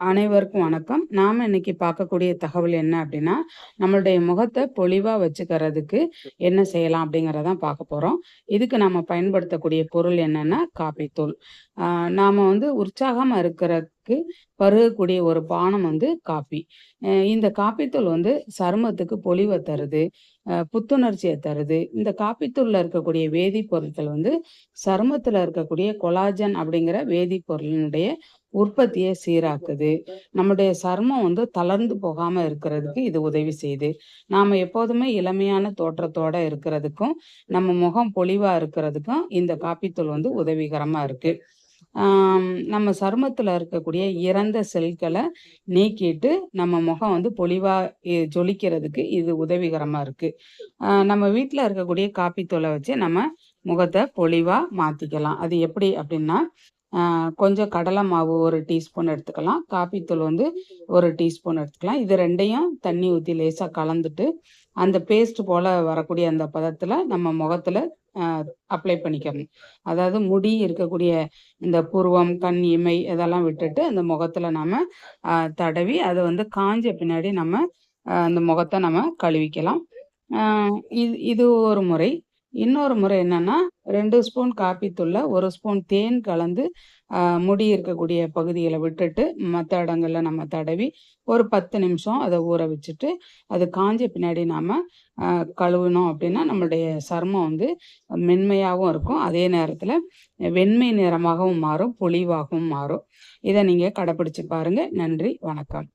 அனைவருக்கும் வணக்கம். நாம இன்னைக்கு பார்க்கக்கூடிய தகவல் என்ன அப்படின்னா, நம்மளுடைய முகத்தை பொலிவா வச்சுக்கிறதுக்கு என்ன செய்யலாம் அப்படிங்கிறதான் பார்க்க போறோம். இதுக்கு நாம பயன்படுத்தக்கூடிய பொருள் என்னன்னா, காப்பித்தூள். நாம் நாம வந்து உற்சாகமா இருக்கிறதுக்கு பருகக்கூடிய ஒரு பானம் வந்து காப்பி. இந்த காப்பித்தூள் வந்து சருமத்துக்கு பொலிவை தருது, புத்துணர்ச்சியை தருது. இந்த காப்பித்தூள்ல இருக்கக்கூடிய வேதிப்பொருட்கள் வந்து சருமத்துல இருக்கக்கூடிய கொலாஜன் அப்படிங்கிற வேதிப்பொருளினுடைய உற்பத்தியை சீராக்குது. நம்முடைய சருமம் வந்து தளர்ந்து போகாம இருக்கிறதுக்கு இது உதவி செய்யுது. நாம எப்போதுமே இளமையான தோற்றத்தோட இருக்கிறதுக்கும், நம்ம முகம் பொலிவா இருக்கிறதுக்கும் இந்த காப்பித்தூள் வந்து உதவிகரமா இருக்கு. நம்ம சருமத்துல இருக்கக்கூடிய இறந்த செல்களை நீக்கிட்டு, நம்ம முகம் வந்து பொலிவா ஜொலிக்கிறதுக்கு இது உதவிகரமா இருக்கு. நம்ம வீட்டில் இருக்கக்கூடிய காப்பித்தூளை வச்சு நம்ம முகத்தை பொலிவா மாத்திக்கலாம். அது எப்படி அப்படின்னா, கொஞ்சம் கடலை மாவு ஒரு டீஸ்பூன் எடுத்துக்கலாம். காப்பித்தூள் வந்து ஒரு டீஸ்பூன் எடுத்துக்கலாம். இது ரெண்டையும் தண்ணி ஊற்றி லேசாக கலந்துட்டு, அந்த பேஸ்ட் போல் வரக்கூடிய அந்த பதத்தில் நம்ம முகத்தில் அப்ளை பண்ணிக்கணும். அதாவது முடி இருக்கக்கூடிய இந்த புருவம், கண் இமை இதெல்லாம் விட்டுட்டு, அந்த முகத்தில் நம்ம தடவி அதை வந்து காஞ்ச பின்னாடி நம்ம அந்த முகத்தை நம்ம கழுவிக்கலாம். இது இது ஒரு முறை. இன்னொரு முறை என்னன்னா, ரெண்டு ஸ்பூன் காப்பித்தூள்ல 1 ஸ்பூன் தேன் கலந்து, முடி இருக்கக்கூடிய பகுதிகளை விட்டுட்டு, மற்ற இடங்களில் நம்ம தடவி, ஒரு 10 நிமிஷம் அதை ஊற வச்சுட்டு, அது காஞ்ச பின்னாடி நாம் கழுவினோம் அப்படின்னா, நம்மளுடைய சருமம் வந்து மென்மையாகவும் இருக்கும். அதே நேரத்தில் வெண்மை நிறமாகவும் மாறும், பொலிவாகவும் மாறும். இதை நீங்கள் கடைப்பிடிச்சு பாருங்கள் நன்றி, வணக்கம்.